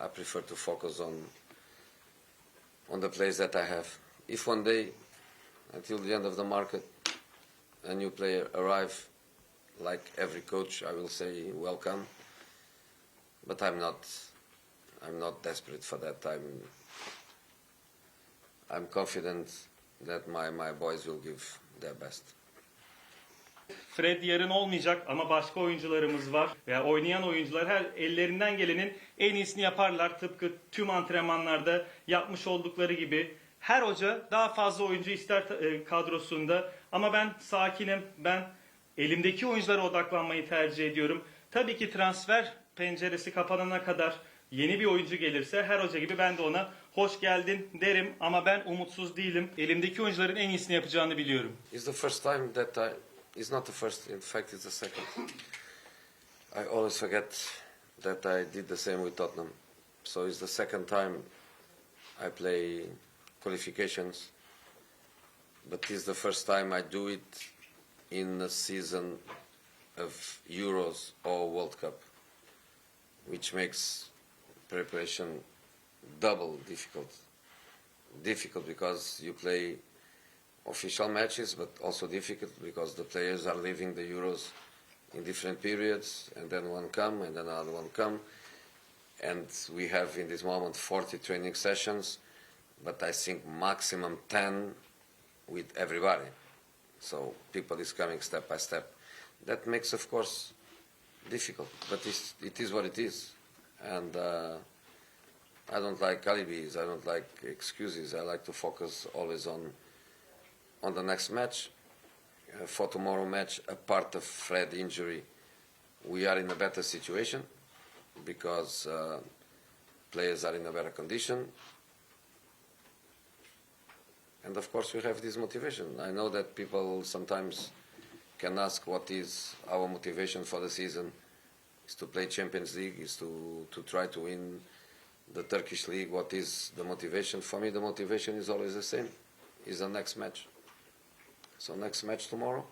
I prefer to focus on on the players that I have. If one day, until the end of the market, a new player arrive, like every coach, I will say welcome. But I'm not. I'm not desperate for that. I'm. I'm confident that my, my boys will give their best. Fred yarın olmayacak ama başka oyuncularımız var. Veya oynayan oyuncular her ellerinden gelenin en iyisini yaparlar. Tıpkı tüm antrenmanlarda yapmış oldukları gibi. Her hoca daha fazla oyuncu ister e, kadrosunda ama ben sakinim. Ben elimdeki oyunculara odaklanmayı tercih ediyorum. Tabii ki transfer penceresi kapanana kadar yeni bir oyuncu gelirse her hoca gibi ben de ona hoş geldin derim ama ben umutsuz değilim. Elimdeki oyuncuların en iyisini yapacağını biliyorum. It's the first time that I. It's not the first. In fact, it's the second. I always forget that I did the same with Tottenham. So it's the second time I play qualifications. But it's the first time I do it in a season of Euros or World Cup, which makes preparation double difficult. Difficult because you play official matches, but also difficult because the players are leaving the Euros in different periods, and then one come, and then another one come, and we have in this moment 40 training sessions, but I think maximum 10 with everybody. So people is coming step by step. That makes, of course, difficult, but it's, it is what it is, and. Uh, I don't like alibis. I don't like excuses. I like to focus always on on the next match. Uh, for tomorrow match, apart of Fred injury, we are in a better situation because uh, players are in a better condition. And of course, we have this motivation. I know that people sometimes can ask what is our motivation for the season. Is to play Champions League, is to, to try to win the Turkish league. What is the motivation? For me, the motivation is always the same. Is the next match. So next match tomorrow.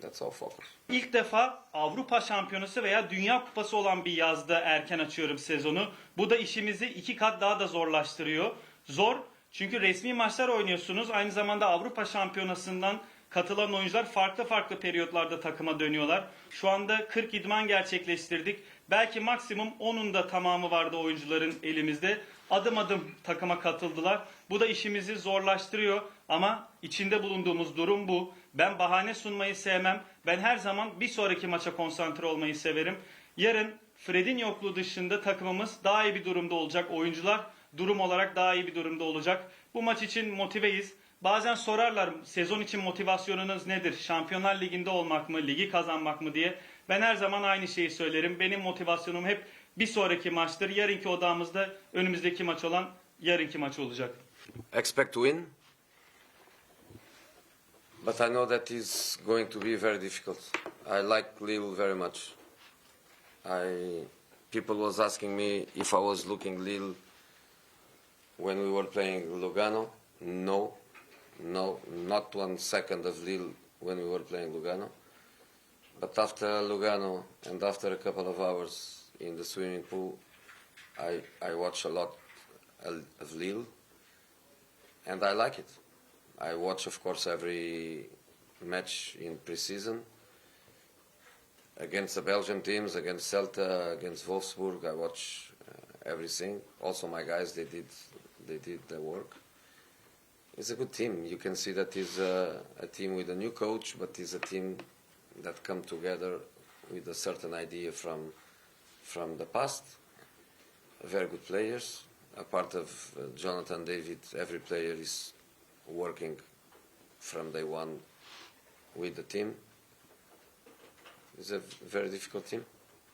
That's all focus. İlk defa Avrupa Şampiyonası veya Dünya Kupası olan bir yazda erken açıyorum sezonu. Bu da işimizi iki kat daha da zorlaştırıyor. Zor çünkü resmi maçlar oynuyorsunuz. Aynı zamanda Avrupa Şampiyonası'ndan katılan oyuncular farklı farklı periyotlarda takıma dönüyorlar. Şu anda 40 idman gerçekleştirdik. Belki maksimum 10'un da tamamı vardı oyuncuların elimizde. Adım adım takıma katıldılar. Bu da işimizi zorlaştırıyor ama içinde bulunduğumuz durum bu. Ben bahane sunmayı sevmem. Ben her zaman bir sonraki maça konsantre olmayı severim. Yarın Fred'in yokluğu dışında takımımız daha iyi bir durumda olacak. Oyuncular durum olarak daha iyi bir durumda olacak. Bu maç için motiveyiz. Bazen sorarlar sezon için motivasyonunuz nedir? Şampiyonlar Ligi'nde olmak mı, ligi kazanmak mı diye. Ben her zaman aynı şeyi söylerim. Benim motivasyonum hep bir sonraki maçtır. Yarınki odamızda önümüzdeki maç olan yarınki maç olacak. Expect to win. But I know that is going to be very difficult. I like Lille very much. I people was asking me if I was looking Lille when we were playing Lugano. No, no, not one second of Lille when we were playing Lugano. But after Lugano and after a couple of hours in the swimming pool, I I watch a lot of Lille, and I like it. I watch, of course, every match in pre-season against the Belgian teams, against Celta, against Wolfsburg. I watch uh, everything. Also, my guys, they did they did their work. It's a good team. You can see that it's a, a team with a new coach, but it's a team that come together with a certain idea from from the past. Very good players. A part of uh, Jonathan David, every player is working from day one with the team. It's a very difficult team,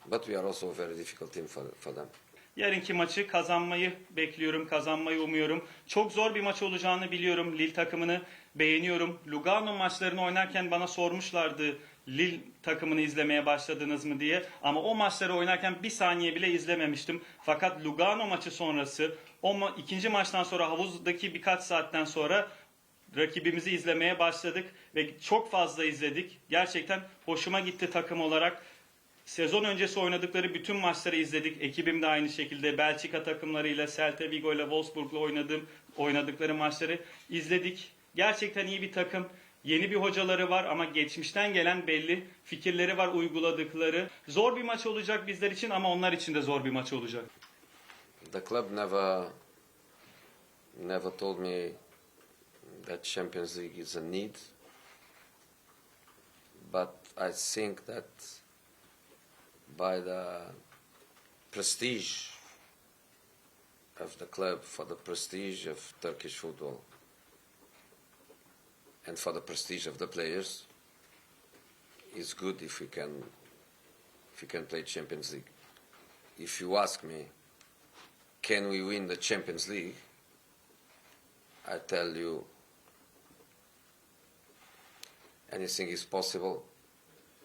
but we are also a very difficult team for, for them. Yarınki maçı kazanmayı bekliyorum, kazanmayı umuyorum. Çok zor bir maç olacağını biliyorum. Lille takımını beğeniyorum. Lugano maçlarını oynarken bana sormuşlardı Lille takımını izlemeye başladınız mı diye. Ama o maçları oynarken bir saniye bile izlememiştim. Fakat Lugano maçı sonrası, o ma- ikinci maçtan sonra havuzdaki birkaç saatten sonra rakibimizi izlemeye başladık ve çok fazla izledik. Gerçekten hoşuma gitti takım olarak. Sezon öncesi oynadıkları bütün maçları izledik. Ekibim de aynı şekilde Belçika takımlarıyla, Celta Vigo ile Wolfsburg'la oynadığım oynadıkları maçları izledik. Gerçekten iyi bir takım. Yeni bir hocaları var ama geçmişten gelen belli fikirleri var uyguladıkları. Zor bir maç olacak bizler için ama onlar için de zor bir maç olacak. The club never never told me that Champions League is a need, but I think that by the prestige of the club, for the prestige of Turkish football, and for the prestige of the players, it's good if we can if we can play Champions League. If you ask me, can we win the Champions League? I tell you, anything is possible,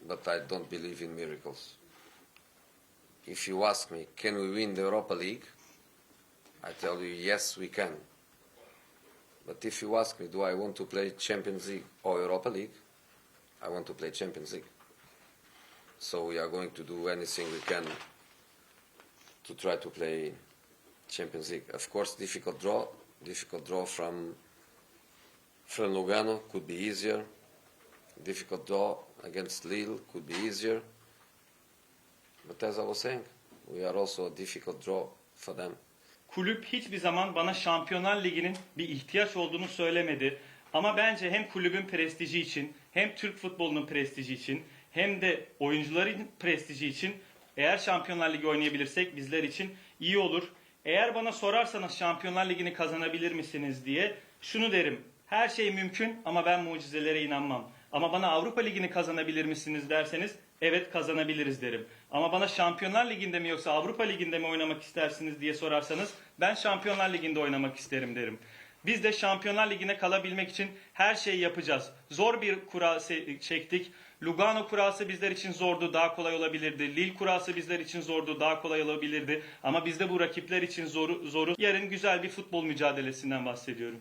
but I don't believe in miracles. If you ask me, can we win the Europa League? I tell you, yes, we can. But if you ask me, do I want to play Champions League or Europa League? I want to play Champions League. So we are going to do anything we can to try to play Champions League. Of course, difficult draw, difficult draw from from Lugano could be easier. Difficult draw against Lille could be easier. But as I was saying, we are also a difficult draw for them. Kulüp hiçbir zaman bana Şampiyonlar Ligi'nin bir ihtiyaç olduğunu söylemedi. Ama bence hem kulübün prestiji için, hem Türk futbolunun prestiji için, hem de oyuncuların prestiji için eğer Şampiyonlar Ligi oynayabilirsek bizler için iyi olur. Eğer bana sorarsanız Şampiyonlar Ligi'ni kazanabilir misiniz diye şunu derim. Her şey mümkün ama ben mucizelere inanmam. Ama bana Avrupa Ligi'ni kazanabilir misiniz derseniz evet kazanabiliriz derim. Ama bana Şampiyonlar Ligi'nde mi yoksa Avrupa Ligi'nde mi oynamak istersiniz diye sorarsanız ben Şampiyonlar Ligi'nde oynamak isterim derim. Biz de Şampiyonlar Ligi'ne kalabilmek için her şeyi yapacağız. Zor bir kura çektik. Lugano kurası bizler için zordu, daha kolay olabilirdi. Lille kurası bizler için zordu, daha kolay olabilirdi. Ama bizde bu rakipler için zoru, zoru. Yarın güzel bir futbol mücadelesinden bahsediyorum.